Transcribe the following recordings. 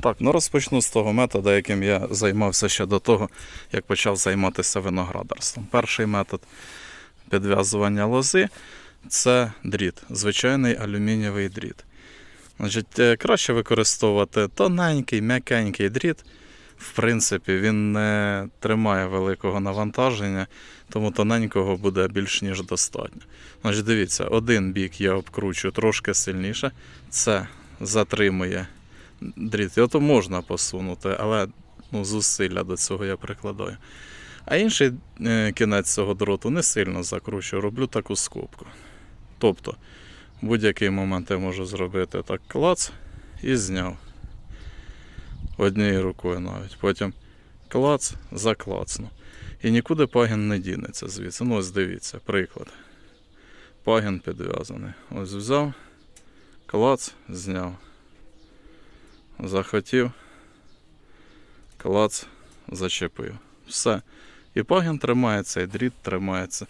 Так, ну розпочну з того методу, яким я займався ще до того, як почав займатися виноградарством. Перший метод підв'язування лози це дріт, звичайний алюмінієвий дріт. Значить, е, краще використовувати тоненький, м'якенький дріт. В принципі, він не тримає великого навантаження, тому тоненького буде більш ніж достатньо. Значить, дивіться, один бік я обкручую трошки сильніше, це затримує дріт. Його то можна посунути, але ну, зусилля до цього я прикладаю. А інший е, кінець цього дроту не сильно закручую, роблю таку скобку. Тобто, в будь-який момент я можу зробити так клац і зняв. Однією рукою навіть. Потім клац, заклацну. І нікуди пагін не дінеться звідси. Ну, ось дивіться, приклад. Пагін підв'язаний. Ось взяв, клац, зняв. Захотів, клац, зачепив. Все. І пагін тримається, і дріт тримається.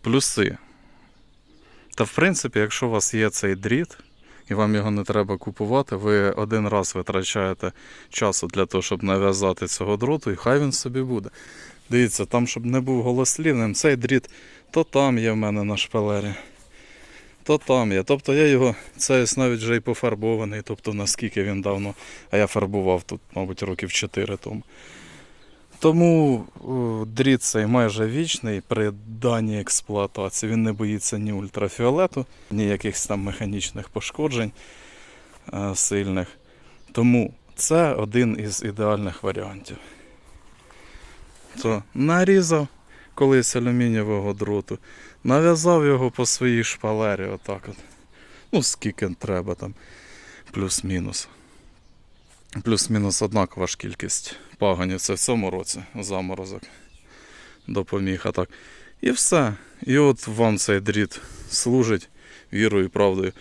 Плюси. Та в принципі, якщо у вас є цей дріт, і вам його не треба купувати, ви один раз витрачаєте часу для того, щоб нав'язати цього дроту, і хай він собі буде. Дивіться, там, щоб не був голослівним, цей дріт то там є в мене на шпалері, то там є. Тобто я його, це навіть вже і пофарбований, тобто наскільки він давно, а я фарбував тут, мабуть, років 4 тому. Тому дріт цей майже вічний при даній експлуатації. Він не боїться ні ультрафіолету, ні якихось там механічних пошкоджень е, сильних. Тому це один із ідеальних варіантів. То нарізав колись алюмінієвого дроту, нав'язав його по своїй шпалері, отак от. Ну, скільки треба там, плюс-мінус. Плюс-мінус однакова ж кількість паганів. Це в цьому році заморозок допоміг. А так. І все. І от вам цей дріт служить вірою і правдою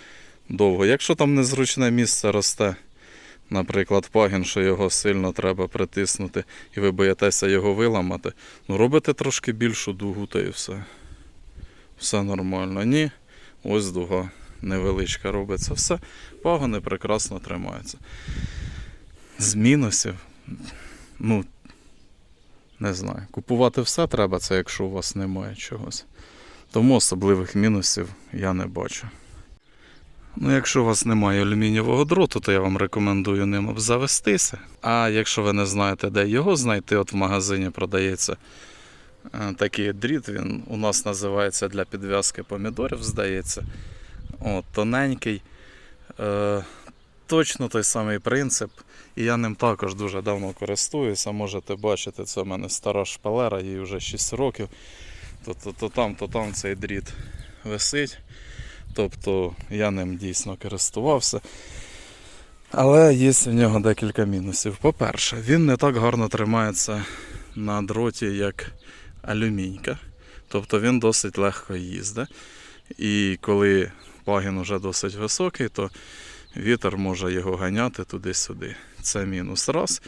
довго. Якщо там незручне місце росте, наприклад, пагін, що його сильно треба притиснути, і ви боїтеся його виламати, ну робите трошки більшу дугу та і все. Все нормально. Ні, ось дуга невеличка робиться. Все, пагони прекрасно тримаються. З мінусів, ну, не знаю. Купувати все треба, це якщо у вас немає чогось. Тому особливих мінусів я не бачу. Ну, якщо у вас немає алюмінієвого дроту, то я вам рекомендую ним обзавестися. А якщо ви не знаєте, де його знайти, от в магазині продається такий дріт, він у нас називається для підв'язки помідорів, здається. От, тоненький. Е, точно той самий принцип. І я ним також дуже давно користуюся. Можете бачити, це в мене стара шпалера, їй вже 6 років. То там, то там цей дріт висить. Тобто я ним дійсно користувався. Але є в нього декілька мінусів. По-перше, він не так гарно тримається на дроті, як алюмінька. Тобто він досить легко їздить. І коли пагін вже досить високий, то вітер може його ганяти туди-сюди. Це мінус раз.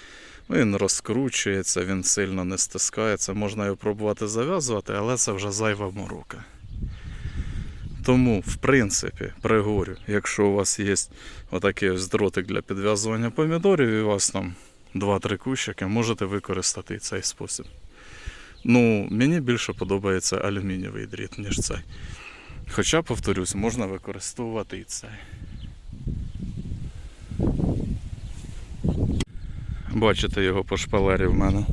Він розкручується, він сильно не стискається. Можна його пробувати зав'язувати, але це вже зайва морока. Тому, в принципі, пригорю, якщо у вас є отакий ось дротик для підв'язування помідорів, і у вас там 2-3 кущики, можете використати цей спосіб. Ну, мені більше подобається алюмінієвий дріт, ніж цей. Хоча, повторюсь, можна використовувати і цей. Бачите його по шпалері в мене.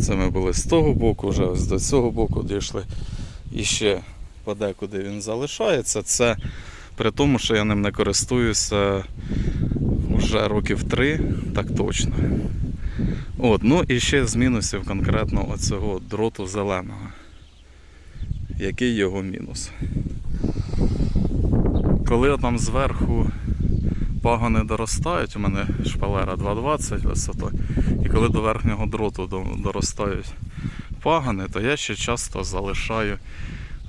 Це ми були з того боку, вже ось до цього боку дійшли. І ще подекуди він залишається. Це при тому, що я ним не користуюся вже років три, так точно. От, ну і ще з мінусів конкретно оцього дроту зеленого. Який його мінус? Коли там зверху пагони доростають, у мене шпалера 2,20 висотою, і коли до верхнього дроту доростають пагони, то я ще часто залишаю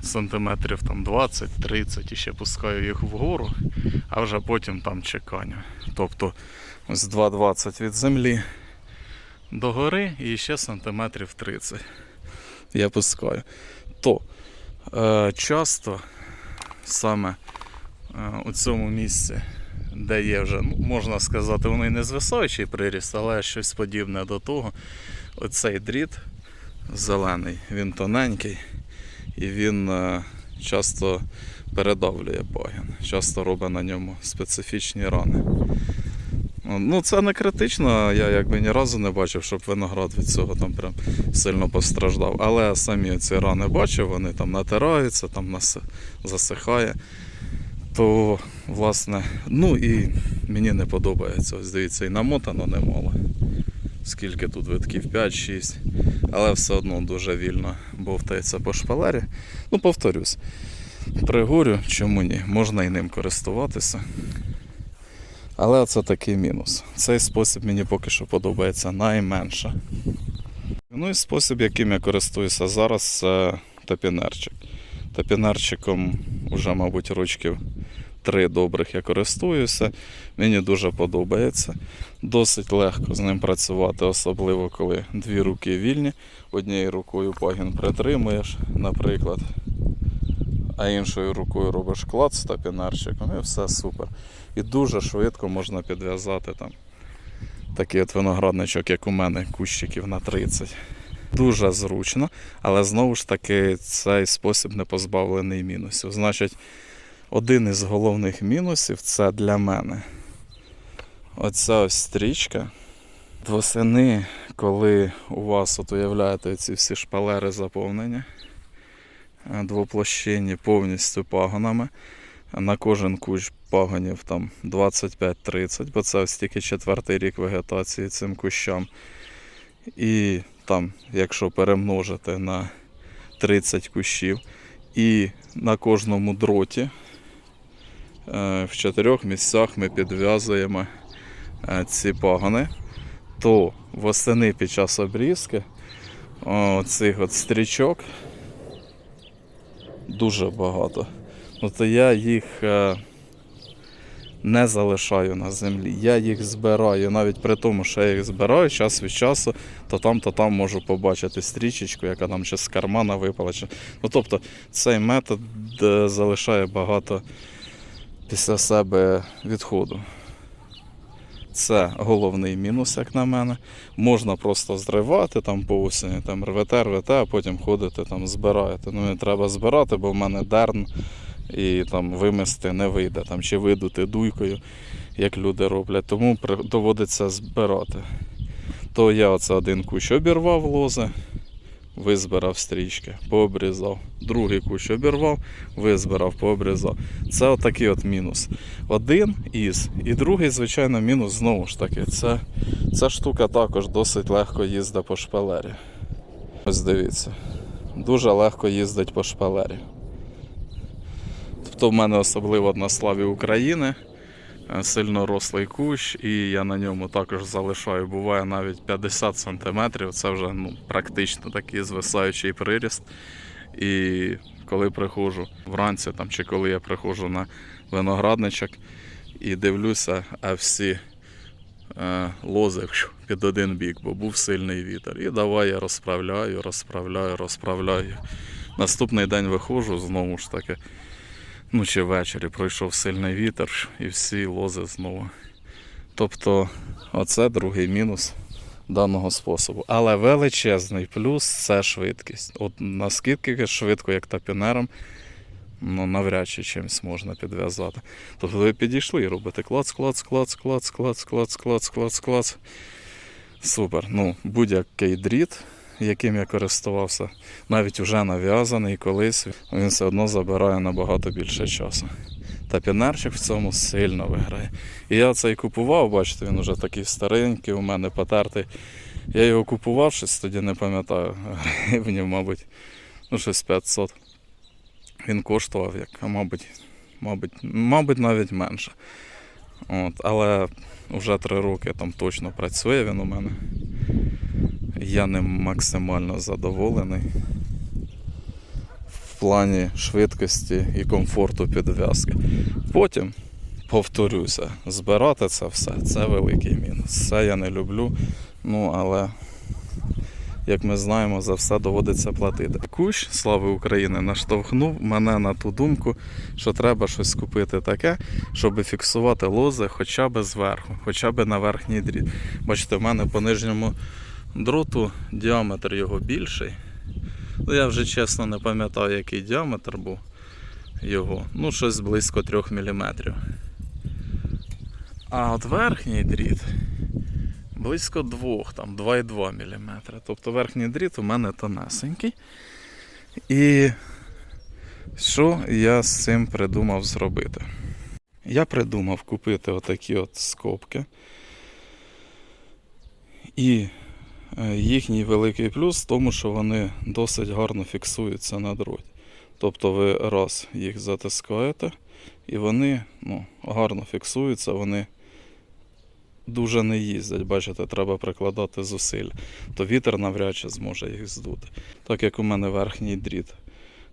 сантиметрів там 20-30 і ще пускаю їх вгору, а вже потім там чеканю. Тобто ось 2,20 від землі до гори і ще сантиметрів 30 я пускаю. То е, часто саме е, у цьому місці де є вже, ну, можна сказати, воно не звисаючий приріст, але щось подібне до того. Оцей дріт зелений, він тоненький і він е, часто передавлює пагін, часто робить на ньому специфічні рани. Ну, це не критично, я якби ні разу не бачив, щоб виноград від цього там прям сильно постраждав. Але самі ці рани бачив, вони там натираються, там нас засихає. То, власне, ну і мені не подобається. Ось дивіться, і намотано немало. Скільки тут витків? 5-6. Але все одно дуже вільно бовтається по шпалері. Ну, повторюсь, пригорю, чому ні? Можна і ним користуватися. Але це такий мінус. Цей спосіб мені поки що подобається найменше. Ну і спосіб, яким я користуюся зараз, це топінерчик. Топінерчиком вже, мабуть, ручків три добрих я користуюся. Мені дуже подобається. Досить легко з ним працювати, особливо коли дві руки вільні. Однією рукою пагін притримуєш, наприклад, а іншою рукою робиш клад з топінерчиком і все супер. І дуже швидко можна підв'язати там такий от виноградничок, як у мене, кущиків на 30. Дуже зручно, але знову ж таки цей спосіб не позбавлений мінусів. Значить, один із головних мінусів це для мене. Оця ось стрічка. Восени, коли у вас от уявляєте ці всі шпалери заповнені, е, двоплощинні повністю пагонами. На кожен кущ пагонів там 25-30, бо це ось тільки четвертий рік вегетації цим кущам. І там, якщо перемножити на 30 кущів, і на кожному дроті е, в чотирьох місцях ми підв'язуємо е, ці пагони, то восени під час обрізки о, цих от стрічок дуже багато. Ну, то я їх е, не залишаю на землі. Я їх збираю. Навіть при тому, що я їх збираю час від часу, то там, то там можу побачити стрічечку, яка там ще з кармана випала. Чи... Ну, тобто цей метод е, залишає багато після себе відходу. Це головний мінус, як на мене. Можна просто зривати там по осені, там рвете, рвете, а потім ходите там збираєте. Ну не треба збирати, бо в мене дерн і там вимести не вийде, там, чи видути дуйкою, як люди роблять. Тому доводиться збирати. То я оце один кущ обірвав лози, визбирав стрічки, пообрізав. Другий кущ обірвав, визбирав, пообрізав. Це отакий от мінус. Один із. І другий, звичайно, мінус знову ж таки. Це, ця штука також досить легко їздить по шпалері. Ось дивіться. Дуже легко їздить по шпалері. Тобто в мене особливо на славі України е, сильно рослий кущ, і я на ньому також залишаю. Буває навіть 50 см. Це вже ну, практично такий звисаючий приріст. І коли приходжу вранці, там, чи коли я приходжу на виноградничок і дивлюся, а всі е, лози під один бік, бо був сильний вітер. І давай я розправляю, розправляю, розправляю. Наступний день виходжу, знову ж таки, ну чи ввечері пройшов сильний вітер, і всі лози знову. Тобто, оце другий мінус даного способу. Але величезний плюс це швидкість. От наскільки швидко, як тапінером, ну навряд чи чимось можна підв'язати. Тобто ви підійшли і робите клац, клац, клац, клац, клац, клац, клац, клац, клац. Супер. Ну, будь-який дріт, яким я користувався, навіть вже нав'язаний колись, він все одно забирає набагато більше часу. Та пінерчик в цьому сильно виграє. І я цей купував, бачите, він вже такий старенький, у мене потертий. Я його купував щось тоді, не пам'ятаю, гривнів, мабуть, ну щось 500. Він коштував, як, мабуть, мабуть, мабуть, навіть менше. От, але вже три роки там точно працює він у мене. Я ним максимально задоволений в плані швидкості і комфорту підв'язки. Потім, повторюся, збирати це все це великий мінус. Це я не люблю. Ну, але як ми знаємо, за все доводиться платити. Кущ слави України наштовхнув мене на ту думку, що треба щось купити таке, щоб фіксувати лози хоча б зверху, хоча б на верхній дріт. Бачите, в мене по нижньому дроту діаметр його більший. Ну, я вже чесно не пам'ятаю, який діаметр був його. Ну, щось близько 3 мм. А от верхній дріт близько 2, там 2,2 мм. Тобто верхній дріт у мене тонесенький. І що я з цим придумав зробити? Я придумав купити отакі от скобки. І їхній великий плюс в тому, що вони досить гарно фіксуються на дроті. Тобто ви раз їх затискаєте, і вони ну, гарно фіксуються, вони дуже не їздять. Бачите, треба прикладати зусиль. То вітер навряд чи зможе їх здути. Так як у мене верхній дріт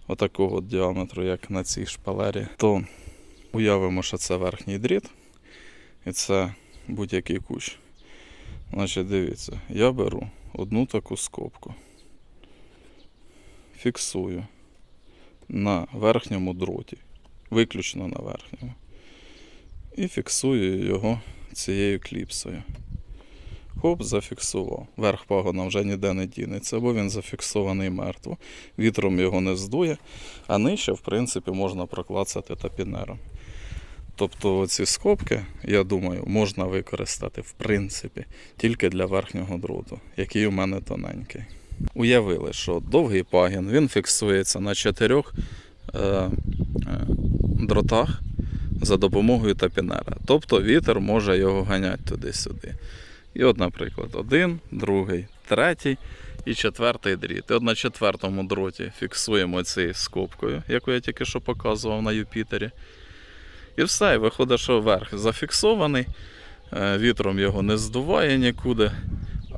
отакого от діаметру, як на цій шпалері, то уявимо, що це верхній дріт, і це будь-який кущ. Значить, дивіться, я беру одну таку скобку, фіксую на верхньому дроті, виключно на верхньому, і фіксую його цією кліпсою. Хоп, зафіксував. Верх пагона вже ніде не дінеться, бо він зафіксований мертво. Вітром його не здує, а нижче, в принципі, можна проклацати тапінером. Тобто ці скобки, я думаю, можна використати в принципі тільки для верхнього дроту, який у мене тоненький. Уявили, що довгий пагін він фіксується на чотирьох е, е, дротах за допомогою тапінера. Тобто вітер може його ганяти туди-сюди. І от, наприклад, один, другий, третій і четвертий дріт. І от на четвертому дроті фіксуємо цією скобкою, яку я тільки що показував на Юпітері. І все, і виходить, що верх зафіксований, е, вітром його не здуває нікуди.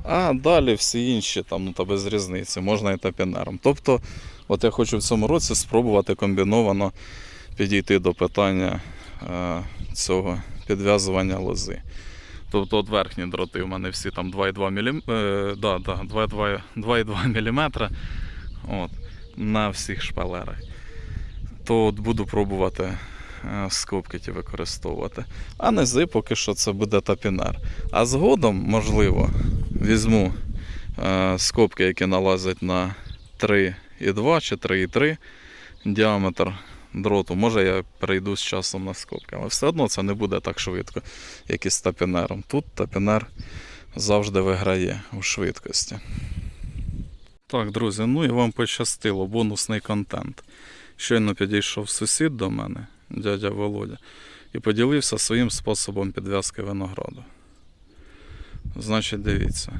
А далі всі інші там, ну, та без різниці, можна і тапінером. Тобто, от я хочу в цьому році спробувати комбіновано підійти до питання е, цього підв'язування лози. Тобто от верхні дроти у мене всі там 2,2 мм, е, да, да, 2,2 2,2 мм от, на всіх шпалерах. То от буду пробувати скобки ті використовувати. А низи поки що це буде тапінер. А згодом, можливо, візьму е, скобки, які налазять на 3,2 чи 3,3 діаметр дроту. Може я перейду з часом на скобки. Але все одно це не буде так швидко, як і з тапінером. Тут тапінер завжди виграє у швидкості. Так, друзі, ну і вам пощастило, бонусний контент. Щойно підійшов сусід до мене, дядя Володя, і поділився своїм способом підв'язки винограду. Значить, дивіться,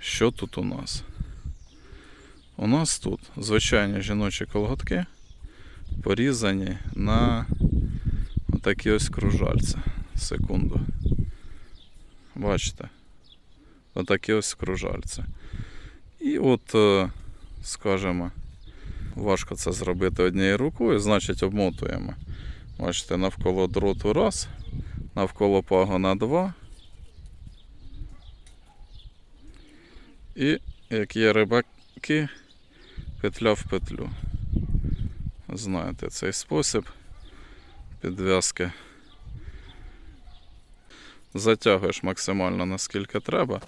що тут у нас? У нас тут звичайні жіночі колготки порізані на такі ось кружальця. Секунду. Бачите? Отакі ось кружальця. І от, е, скажімо, важко це зробити однією рукою, значить обмотуємо. Бачите, навколо дроту раз, навколо пагона два. І як є рибаки, петля в петлю. Знаєте цей спосіб підв'язки. Затягуєш максимально наскільки треба,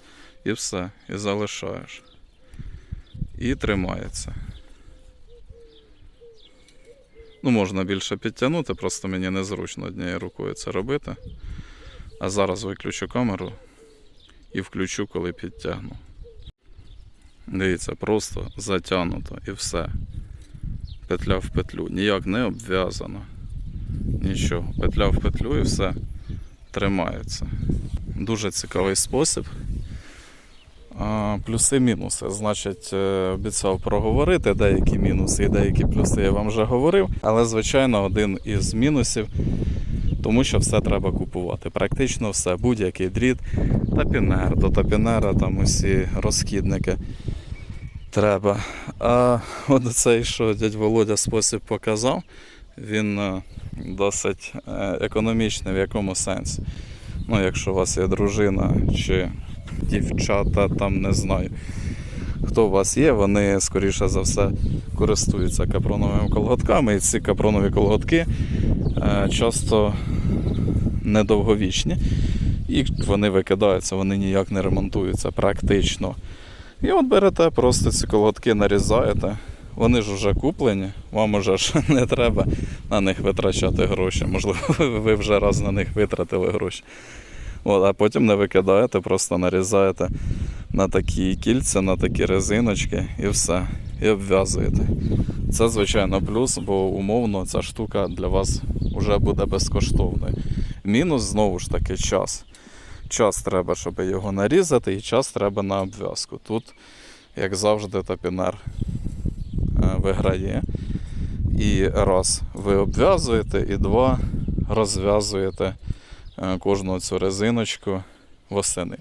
і все, і залишаєш. І тримається. Ну, можна більше підтягнути, просто мені незручно однією рукою це робити. А зараз виключу камеру і включу, коли підтягну. Дивіться, просто затягнуто і все. Петля в петлю. Ніяк не обв'язано. Нічого. Петля в петлю і все тримається. Дуже цікавий спосіб. Плюси-мінуси. Значить, е, обіцяв проговорити деякі мінуси і деякі плюси я вам вже говорив. Але, звичайно, один із мінусів, тому що все треба купувати. Практично все, будь-який дріт, тапінер, до тапінера там усі розхідники треба. А от цей, що дядь Володя спосіб показав, він е, досить е, економічний в якому сенсі. Ну, якщо у вас є дружина чи дівчата, там не знаю. хто у вас є, вони, скоріше за все, користуються капроновими колготками. І ці капронові колготки е, часто недовговічні. І вони викидаються, вони ніяк не ремонтуються практично. І от берете, просто ці колготки нарізаєте. Вони ж вже куплені, вам уже ж не треба на них витрачати гроші. Можливо, ви вже раз на них витратили гроші. От, а потім не викидаєте, просто нарізаєте на такі кільця, на такі резиночки і все. І обв'язуєте. Це, звичайно, плюс, бо умовно ця штука для вас вже буде безкоштовною. Мінус знову ж таки час. Час треба, щоб його нарізати, і час треба на обв'язку. Тут, як завжди, тапінер е, виграє. І раз ви обв'язуєте, і два розв'язуєте кожну цю резиночку восени.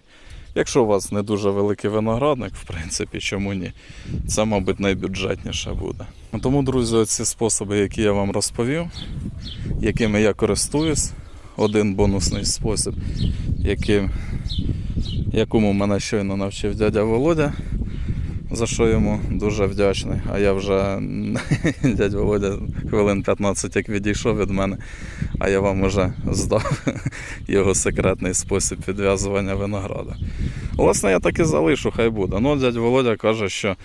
Якщо у вас не дуже великий виноградник, в принципі, чому ні? Це, мабуть, найбюджетніше буде. Тому, друзі, ці способи, які я вам розповів, якими я користуюсь, один бонусний спосіб, яким, якому мене щойно навчив дядя Володя, за що йому дуже вдячний. А я вже дядя Володя хвилин 15 як відійшов від мене, а я вам уже здав його секретний спосіб підв'язування винограда. Власне, я так і залишу, хай буде. Ну, дядь Володя каже, що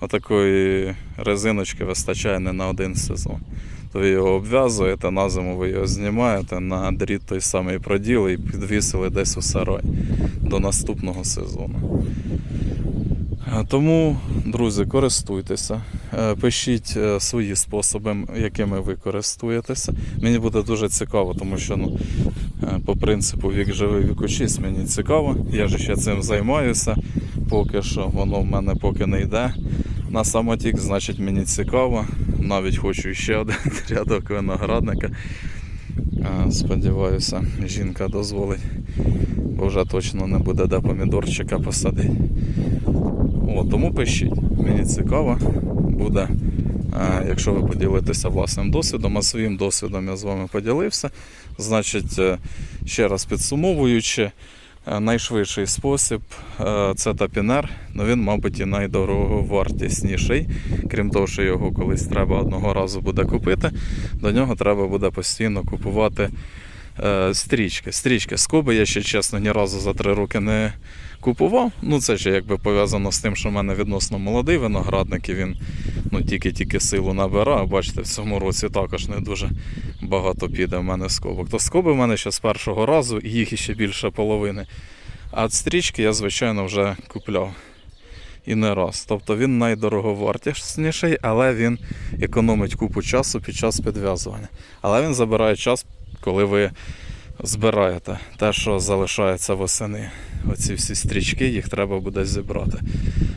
отакої резиночки вистачає не на один сезон. То ви його обв'язуєте, на зиму ви його знімаєте, на дріт той самий проділи і підвісили десь у сарай до наступного сезону. Е, Тому, друзі, користуйтеся, Е, пишіть е, свої способи, якими ви користуєтеся. Мені буде дуже цікаво, тому що ну, по принципу вік живий, вік учись, мені цікаво. Я ж ще цим займаюся. Поки що воно в мене поки не йде. На самотік, значить, мені цікаво. Навіть хочу ще один рядок виноградника. Сподіваюся, жінка дозволить, бо вже точно не буде де помідорчика посадити. О, тому пишіть, мені цікаво буде, е, якщо ви поділитеся власним досвідом, а своїм досвідом я з вами поділився. Значить, е, ще раз підсумовуючи, е, найшвидший спосіб це тапінер, але він, мабуть, і найдороговартісніший. Крім того, що його колись треба одного разу буде купити, до нього треба буде постійно купувати стрічки. Стрічки скоби я ще чесно ні разу за три роки не купував. Ну це ж якби пов'язано з тим, що в мене відносно молодий виноградник, і він ну, тільки-тільки силу набирає. Бачите, в цьому році також не дуже багато піде в мене скобок. То скоби в мене ще з першого разу, і їх іще більше половини. А стрічки я, звичайно, вже купляв. І не раз. Тобто він найдороговартісніший, але він економить купу часу під час підв'язування. Але він забирає час, коли ви збираєте те, що залишається восени. Оці всі стрічки, їх треба буде зібрати.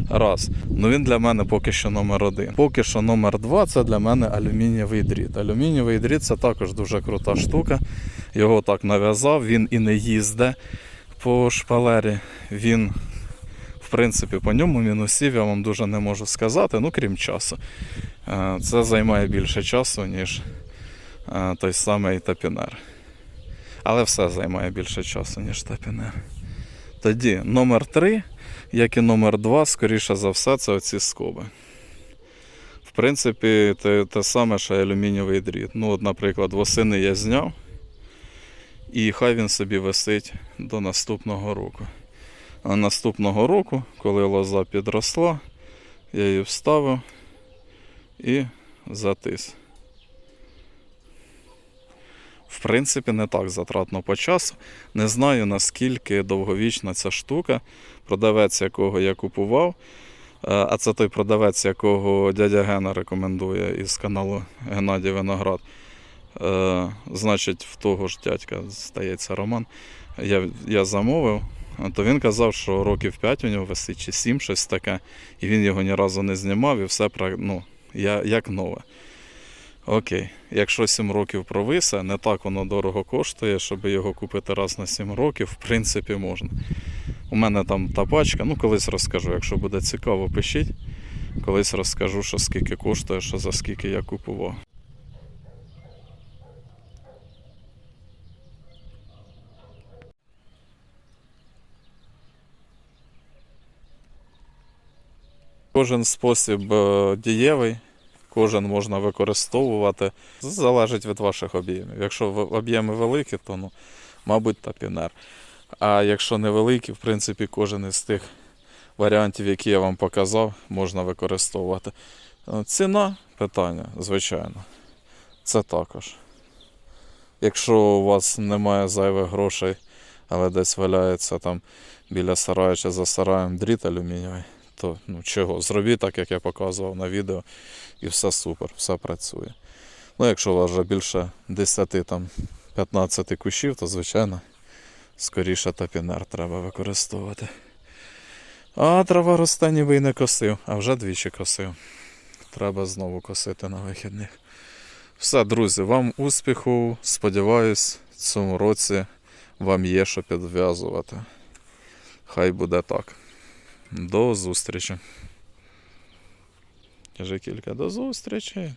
Раз. Ну він для мене поки що номер один. Поки що номер два це для мене алюмінієвий дріт. Алюмінієвий дріт це також дуже крута штука. Його так нав'язав, він і не їзде по шпалері. Він, в принципі, по ньому мінусів я вам дуже не можу сказати, ну крім часу. Е, Це займає більше часу, ніж той самий тапінер. Але все займає більше часу, ніж тапінер. Тоді номер 3, як і номер 2, скоріше за все, це оці скоби. В принципі, те, те саме, що алюмінієвий дріт. Ну, от, наприклад, восени я зняв, і хай він собі висить до наступного року. А наступного року, коли лоза підросла, я її вставив і затис. В принципі, не так затратно по часу. Не знаю наскільки довговічна ця штука. Продавець, якого я купував, е, а це той продавець, якого дядя Гена рекомендує із каналу Геннадій Виноград. Е, Значить, в того ж дядька стається Роман. Я, я замовив, то він казав, що років 5 у нього висить чи 7, щось таке, і він його ні разу не знімав, і все ну, як нове. Окей, якщо 7 років провисе, не так воно дорого коштує, щоб його купити раз на 7 років, в принципі, можна. У мене там та пачка, ну колись розкажу, якщо буде цікаво, пишіть. Колись розкажу, що скільки коштує, що за скільки я купував. Кожен спосіб е, дієвий, кожен можна використовувати. Залежить від ваших об'ємів. Якщо об'єми великі, то ну, мабуть, тапінер. А якщо невеликі, в принципі, кожен із тих варіантів, які я вам показав, можна використовувати. Е, Ціна питання, звичайно. Це також. Якщо у вас немає зайвих грошей, але десь валяється там біля сараю чи за сараєм дріт алюмінієвий, то ну чого, зробіть так, як я показував на відео, і все супер, все працює. Ну, якщо у вас вже більше 10-15 кущів, то звичайно скоріше тапінер треба використовувати. А трава росте ніби й не косив, а вже двічі косив. Треба знову косити на вихідних. Все, друзі, вам успіху. Сподіваюсь, в цьому році вам є що підв'язувати. Хай буде так. До зустрічі. Каже кілька до зустрічі.